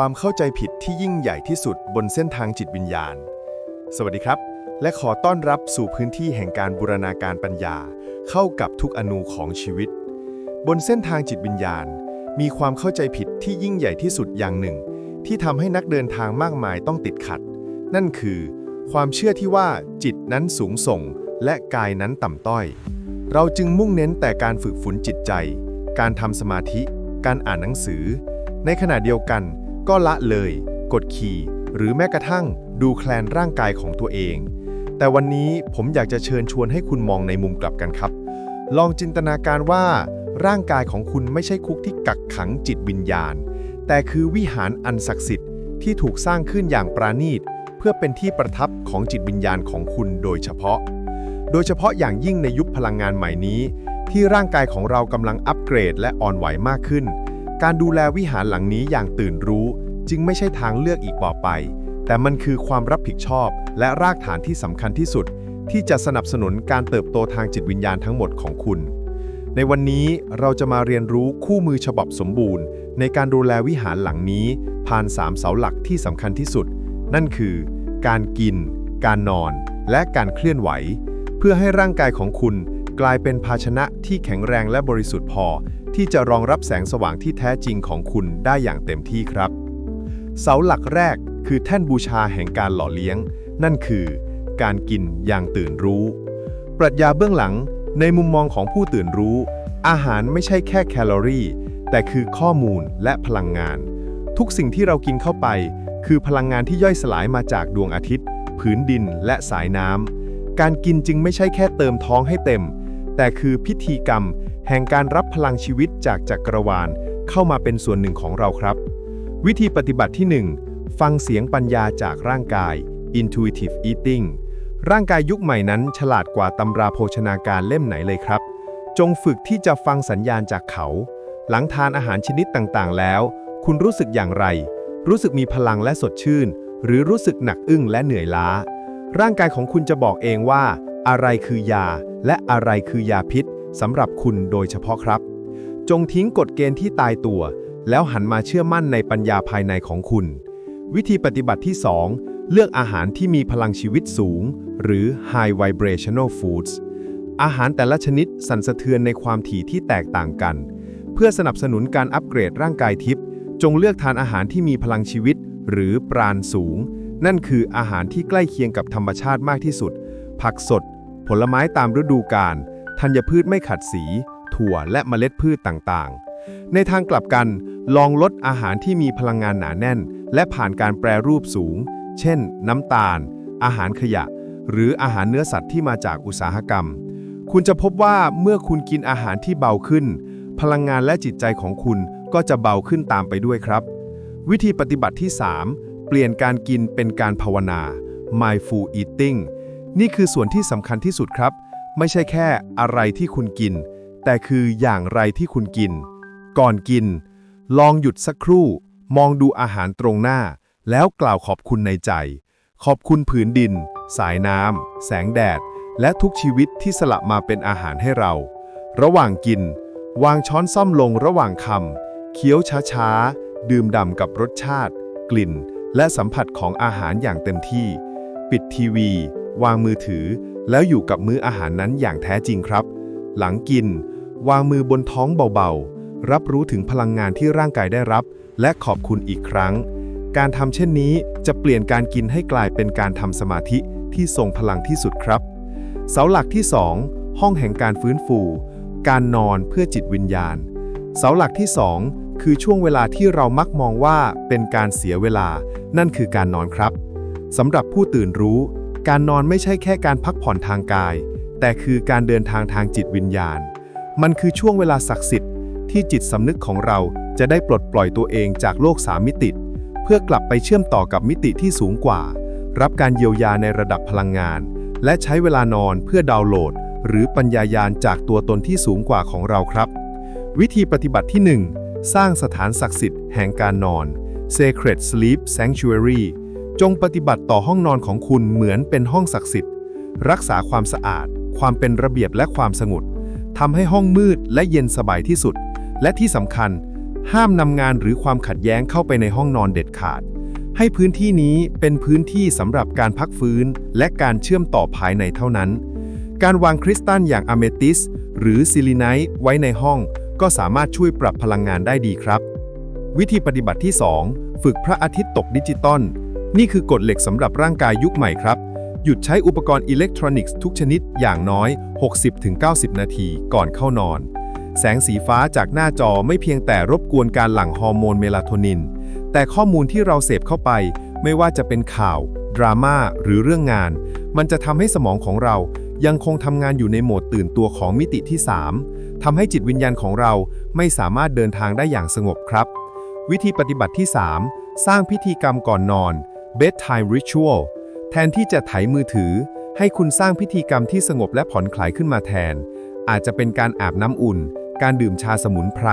ความเข้าใจผิดที่ยิ่งใหญ่ที่สุดบนเส้นทางจิตวิญญาณ สวัสดีครับ และขอต้อนรับสู่พื้นที่แห่งการบูรณาการปัญญา เข้ากับทุกอนูของชีวิต บนเส้นทางจิตวิญญาณ มีความเข้าใจผิดที่ยิ่งใหญ่ที่สุดอย่างหนึ่ง ที่ทำให้นักเดินทางมากมายต้องติดขัด นั่นคือ ความเชื่อที่ว่าจิตนั้นสูงส่ง และกายนั้นต่ำต้อย เราจึงมุ่งเน้นแต่การฝึกฝนจิตใจ การทำสมาธิ การอ่านหนังสือ ในขณะเดียวกัน ก็ละเลย กดขี่ หรือแม้กระทั่งดูแคลนร่างกายของตัวเอง แต่วันนี้ผมอยากจะเชิญชวนให้คุณมองในมุมกลับกันครับ ลองจินตนาการว่า ร่างกายของคุณไม่ใช่คุกที่กักขังจิตวิญญาณ แต่คือวิหารอันศักดิ์สิทธิ์ที่ถูกสร้างขึ้นอย่างปราณีต เพื่อเป็นที่ประทับของจิตวิญญาณของคุณโดยเฉพาะ โดยเฉพาะอย่างยิ่งในยุคพลังงานใหม่นี้ ที่ร่างกายของเรากำลังอัปเกรดและอ่อนไหวมากขึ้น การดูแลวิหารหลังนี้อย่างตื่นรู้ จึงไม่ใช่ทางเลือกอีกต่อไป แต่มันคือความรับผิดชอบ และรากฐานที่สำคัญที่สุด ที่จะสนับสนุนการเติบโตทางจิตวิญญาณทั้งหมดของคุณ ในวันนี้เราจะมาเรียนรู้คู่มือฉบับสมบูรณ์ ในการดูแลวิหารหลังนี้ ผ่านสามเสาหลักที่สำคัญที่สุด นั่นคือ การกิน การนอน และการเคลื่อนไหว เพื่อให้ร่างกายของคุณกลายเป็นภาชนะที่แข็งแรงและบริสุทธิ์พอ ที่จะรองรับแสงสว่างที่แท้จริงของคุณได้อย่างเต็มที่ครับ เสาหลักแรกคือแท่นบูชาแห่งการหล่อเลี้ยง นั่นคือ การกินอย่างตื่นรู้ ปรัชญาเบื้องหลังในมุมมองของผู้ตื่นรู้ อาหารไม่ใช่แค่แคลอรี่ แต่คือข้อมูลและพลังงาน ทุกสิ่งที่เรากินเข้าไป คือพลังงานที่ย่อยสลายมาจากดวงอาทิตย์ ผืนดินและสายน้ำการกินจึงไม่ใช่แค่เติมท้องให้เต็ม แต่คือพิธีกรรม แห่งการรับพลังชีวิตจากจักรวาลเข้ามาเป็นส่วนหนึ่งของเราครับ วิธีปฏิบัติที่ 1 ฟังเสียงปัญญาจากร่างกาย intuitive eating ร่างกายยุคใหม่นั้นฉลาดกว่าตำราโภชนาการเล่มไหนเลยครับ จงฝึกที่จะฟังสัญญาณจากเขา หลังทานอาหารชนิดต่างๆ แล้ว คุณรู้สึกอย่างไร รู้สึกมีพลังและสดชื่น หรือรู้สึกหนักอึ้งและเหนื่อยล้า ร่างกายของคุณจะบอกเองว่า อะไรคือยา และอะไรคือยาพิษ สำหรับคุณโดยเฉพาะครับ จงทิ้งกฎเกณฑ์ที่ตายตัว แล้วหันมาเชื่อมั่นในปัญญาภายในของคุณ วิธีปฏิบัติที่ 2 เลือกอาหารที่มีพลังชีวิตสูง หรือ high vibrational foods อาหารแต่ละชนิดสั่นสะเทือนในความถี่ที่แตกต่างกัน เพื่อสนับสนุนการอัปเกรดร่างกายทิพย์จงเลือกทานอาหารที่มีพลังชีวิต หรือปราณสูง นั่นคืออาหารที่ใกล้เคียงกับธรรมชาติมากที่สุด ผักสด ผลไม้ตามฤดูกาล ธัญพืชไม่ขัดสี ถั่วและเมล็ดพืชต่างๆ ในทางกลับกัน ลองลดอาหารที่มีพลังงานหนาแน่น และผ่านการแปรรูปสูง เช่น น้ำตาล อาหารขยะ หรืออาหารเนื้อสัตว์ที่มาจากอุตสาหกรรม คุณจะพบว่าเมื่อคุณกินอาหารที่เบาขึ้น พลังงานและจิตใจของคุณก็จะเบาขึ้นตามไปด้วยครับ วิธีปฏิบัติที่ 3 เปลี่ยนการกินเป็นการภาวนา mindful eating นี่คือส่วนที่สำคัญที่สุดครับ ไม่ใช่แค่อะไรที่คุณกิน แต่คืออย่างไรที่คุณกิน ก่อนกิน ลองหยุดสักครู่ มองดูอาหารตรงหน้า แล้วกล่าวขอบคุณในใจ ขอบคุณผืนดิน สายน้ำแสงแดด และทุกชีวิตที่สละมาเป็นอาหารให้เรา ระหว่างกิน วางช้อนซ่อมลงระหว่างคำเคี้ยวช้าๆ ดื่มด่ำกับรสชาติ กลิ่น และสัมผัสของอาหารอย่างเต็มที่ ปิดทีวี วางมือถือ แล้วอยู่กับมื้ออาหารนั้นอย่างแท้จริงครับ หลังกิน วางมือบนท้องเบาๆ รับรู้ถึงพลังงานที่ร่างกายได้รับ และขอบคุณอีกครั้ง การทำเช่นนี้จะเปลี่ยนการกินให้กลายเป็นการทำสมาธิที่ทรงพลังที่สุดครับ เสาหลักที่ 2 ห้องแห่งการฟื้นฟู การนอนเพื่อจิตวิญญาณ เสาหลักที่ 2 คือช่วงเวลาที่เรามักมองว่าเป็นการเสียเวลา นั่นคือการนอนครับสำหรับผู้ตื่นรู้ การนอนไม่ใช่แค่การพักผ่อนทางกาย แต่คือการเดินทางทางจิตวิญญาณ มันคือช่วงเวลาศักดิ์สิทธิ์ที่จิตสำนึกของเราจะได้ปลดปล่อยตัวเองจากโลกสามมิติ เพื่อกลับไปเชื่อมต่อกับมิติที่สูงกว่า รับการเยียวยาในระดับพลังงาน และใช้เวลานอนเพื่อดาวน์โหลด หรือปัญญายาณจากตัวตนที่สูงกว่าของเราครับ วิธีปฏิบัติที่ 1 สร้างสถานศักดิ์สิทธิ์แห่งการนอน Sacred Sleep Sanctuary จงปฏิบัติต่อห้องนอนของคุณเหมือนเป็นห้องศักดิ์สิทธิ์ รักษาความสะอาด ความเป็นระเบียบและความสงบทำให้ห้องมืดและเย็นสบายที่สุด และที่สำคัญ ห้ามนำงานหรือความขัดแย้งเข้าไปในห้องนอนเด็ดขาด ให้พื้นที่นี้เป็นพื้นที่สำหรับการพักฟื้น และการเชื่อมต่อภายในเท่านั้น การวางคริสตัลอย่างอเมติสหรือซิลิไนท์ไว้ในห้อง ก็สามารถช่วยปรับพลังงานได้ดีครับ วิธีปฏิบัติที่ 2 ฝึกพระอาทิตย์ตกดิจิตอล นี่คือกฎเหล็กสำหรับร่างกายยุคใหม่ครับ หยุดใช้อุปกรณ์อิเล็กทรอนิกส์ทุกชนิดอย่างน้อย 60-90 นาทีก่อนเข้านอน แสงสีฟ้าจากหน้าจอไม่เพียงแต่รบกวนการหลั่งฮอร์โมนเมลาโทนิน แต่ข้อมูลที่เราเสพเข้าไป ไม่ว่าจะเป็นข่าว ดราม่าหรือเรื่องงาน มันจะทำให้สมองของเรายังคงทำงานอยู่ในโหมดตื่นตัวของมิติที่ 3ทำให้จิตวิญญาณของเราไม่สามารถเดินทางได้อย่างสงบครับ วิธีปฏิบัติที่ 3 สร้างพิธีกรรมก่อนนอน bedtime ritual แทนที่จะไถมือถือ ให้คุณสร้างพิธีกรรมที่สงบและผ่อนคลายขึ้นมาแทน อาจจะเป็นการอาบน้ำอุ่น การดื่มชาสมุนไพร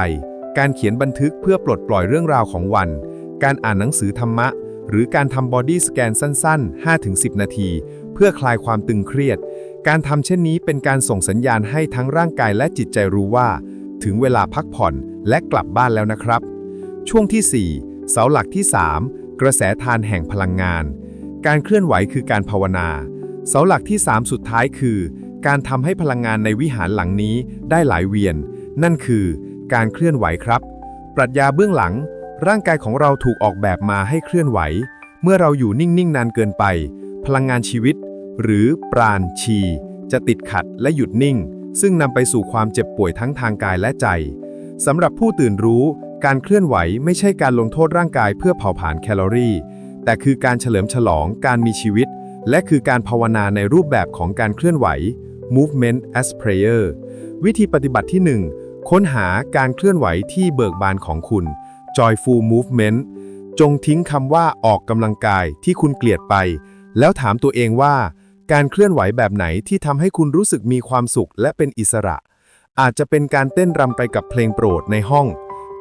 การเขียนบันทึกเพื่อปลดปล่อยเรื่องราวของวัน การอ่านหนังสือธรรมะ หรือการทำบอดี้สแกนสั้น ๆ 5-10 นาที เพื่อคลายความตึงเครียด การทำเช่นนี้เป็นการส่งสัญญาณให้ทั้งร่างกายและจิตใจรู้ว่า ถึงเวลาพักผ่อนและกลับบ้านแล้วนะครับ ช่วงที่ 4 เสาหลักที่ 3 กระแสทานแห่งพลังงาน การเคลื่อนไหวคือการภาวนา เสาหลักที่ 3 สุดท้ายคือ การทำให้พลังงานในวิหารหลังนี้ได้หลายเวียน นั่นคือ การเคลื่อนไหวครับ ปรัชญาเบื้องหลัง ร่างกายของเราถูกออกแบบมาให้เคลื่อนไหว เมื่อเราอยู่นิ่งๆ นานเกินไป พลังงานชีวิต หรือปราณชี จะติดขัดและหยุดนิ่ง ซึ่งนำไปสู่ความเจ็บป่วยทั้งทางกายและใจสำหรับผู้ตื่นรู้ การเคลื่อนไหวไม่ใช่การลงโทษร่างกายเพื่อเผาผลาญแคลอรี่ แต่คือการเฉลิมฉลองการมีชีวิต และคือการภาวนาในรูปแบบของการเคลื่อนไหว movement as prayer วิธีปฏิบัติที่ 1 ค้นหาการเคลื่อนไหวที่เบิกบานของคุณ joyful movement จงทิ้งคำว่าออกกำลังกายที่คุณเกลียดไป แล้วถามตัวเองว่า การเคลื่อนไหวแบบไหนที่ทำให้คุณรู้สึกมีความสุขและเป็นอิสระ อาจจะเป็นการเต้นรำไปกับเพลงโปรดในห้อง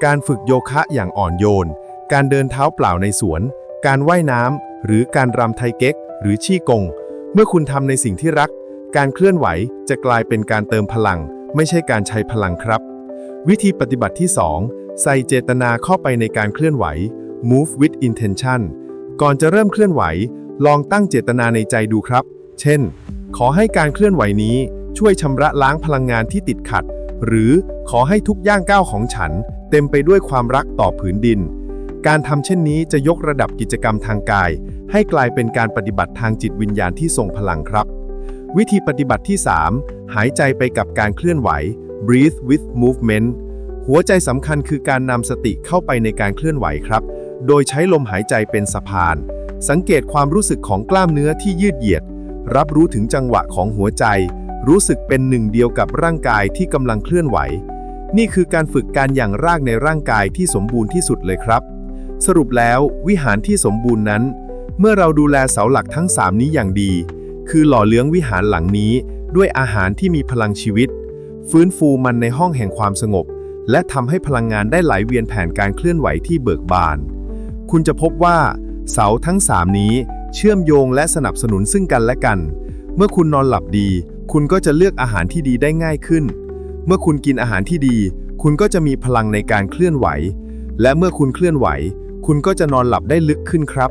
การฝึกโยคะอย่างอ่อนโยน การเดินเท้าเปล่าในสวน การว่ายน้ำ หรือการรำไทเก๊ก หรือชี่กง เมื่อคุณทำในสิ่งที่รัก การเคลื่อนไหวจะกลายเป็นการเติมพลัง ไม่ใช่การใช้พลังครับ วิธีปฏิบัติที่ 2 ใส่เจตนาเข้าไปในการเคลื่อนไหว move with intention ก่อนจะเริ่มเคลื่อนไหว ลองตั้งเจตนาในใจดูครับ เช่น ขอให้การเคลื่อนไหวนี้ช่วยชำระล้างพลังงานที่ติดขัด หรือขอให้ทุกย่างก้าวของฉัน เต็มไปด้วยความรักต่อผืนดิน การทำเช่นนี้จะยกระดับกิจกรรมทางกาย ให้กลายเป็นการปฏิบัติทางจิตวิญญาณที่ทรงพลังครับ วิธีปฏิบัติที่ 3 หายใจไปกับการเคลื่อนไหว breathe with movement หัวใจสำคัญคือการนำสติเข้าไปในการเคลื่อนไหวครับ โดยใช้ลมหายใจเป็นสะพาน สังเกตความรู้สึกของกล้ามเนื้อที่ยืดเหยียด รับรู้ถึงจังหวะของหัวใจ รู้สึกเป็นหนึ่งเดียวกับร่างกายที่กำลังเคลื่อนไหว นี่คือการฝึกการอย่างรากในร่างกายที่สมบูรณ์ที่สุดเลยครับ สรุปแล้ววิหารที่สมบูรณ์นั้น เมื่อเราดูแลเสาหลักทั้ง 3 นี้อย่างดี คือหล่อเลี้ยงวิหารหลังนี้ด้วยอาหารที่มีพลังชีวิต ฟื้นฟูมันในห้องแห่งความสงบ และทำให้พลังงานได้ไหลเวียนแผนการเคลื่อนไหวที่เบิกบาน คุณจะพบว่า เสาทั้ง 3 นี้ เชื่อมโยงและสนับสนุนซึ่งกันและกัน เมื่อคุณนอนหลับดี คุณก็จะเลือกอาหารที่ดีได้ง่ายขึ้น เมื่อคุณกินอาหารที่ดี คุณก็จะมีพลังในการเคลื่อนไหว และเมื่อคุณเคลื่อนไหว คุณก็จะนอนหลับได้ลึกขึ้นครับ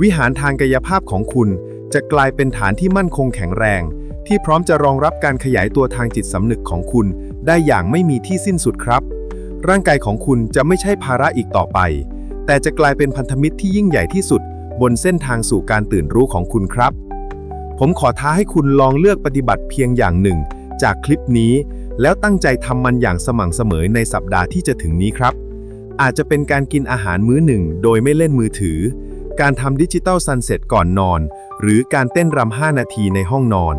วิหารทางกายภาพของคุณจะกลายเป็นฐานที่มั่นคงแข็งแรง ที่พร้อมจะรองรับการขยายตัวทางจิตสำนึกของคุณ ได้อย่างไม่มีที่สิ้นสุดครับ ร่างกายของคุณจะไม่ใช่ภาระอีกต่อไป แต่จะกลายเป็นพันธมิตรที่ยิ่งใหญ่ที่สุด บนเส้นทางสู่การตื่นรู้ของคุณครับ ผมขอท้าให้คุณลองเลือกปฏิบัติเพียงอย่างหนึ่ง จากคลิปนี้ แล้วตั้งใจทำมันอย่างสม่ำเสมอในสัปดาห์ที่จะถึงนี้ครับ อาจจะเป็นการกินอาหารมื้อหนึ่ง โดยไม่เล่นมือถือ การทำดิจิตอลซันเซ็ตก่อนนอน หรือการเต้นรำ5นาทีในห้องนอน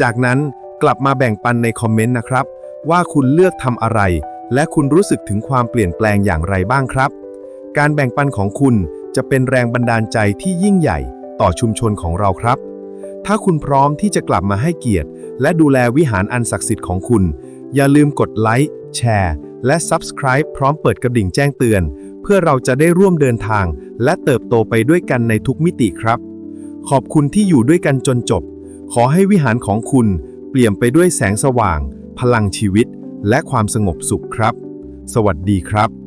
จากนั้นกลับมาแบ่งปันในคอมเมนต์นะครับ ว่าคุณเลือกทำอะไร และคุณรู้สึกถึงความเปลี่ยนแปลงอย่างไรบ้างครับ การแบ่งปันของคุณจะเป็นแรงบันดาลใจที่ยิ่งใหญ่ต่อชุมชนของเราครับ ถ้าคุณพร้อมที่จะกลับมาให้เกียรติ และดูแลวิหารอันศักดิ์สิทธิ์ของคุณ อย่าลืมกดไลค์แชร์และ Subscribe พร้อมเปิดกระดิ่งแจ้งเตือน เพื่อเราจะได้ร่วมเดินทาง และเติบโตไปด้วยกันในทุกมิติครับ ขอบคุณที่อยู่ด้วยกันจนจบ ขอให้วิหารของคุณ เปลี่ยนไปด้วยแสงสว่าง พลังชีวิต และความสงบสุขครับ สวัสดีครับ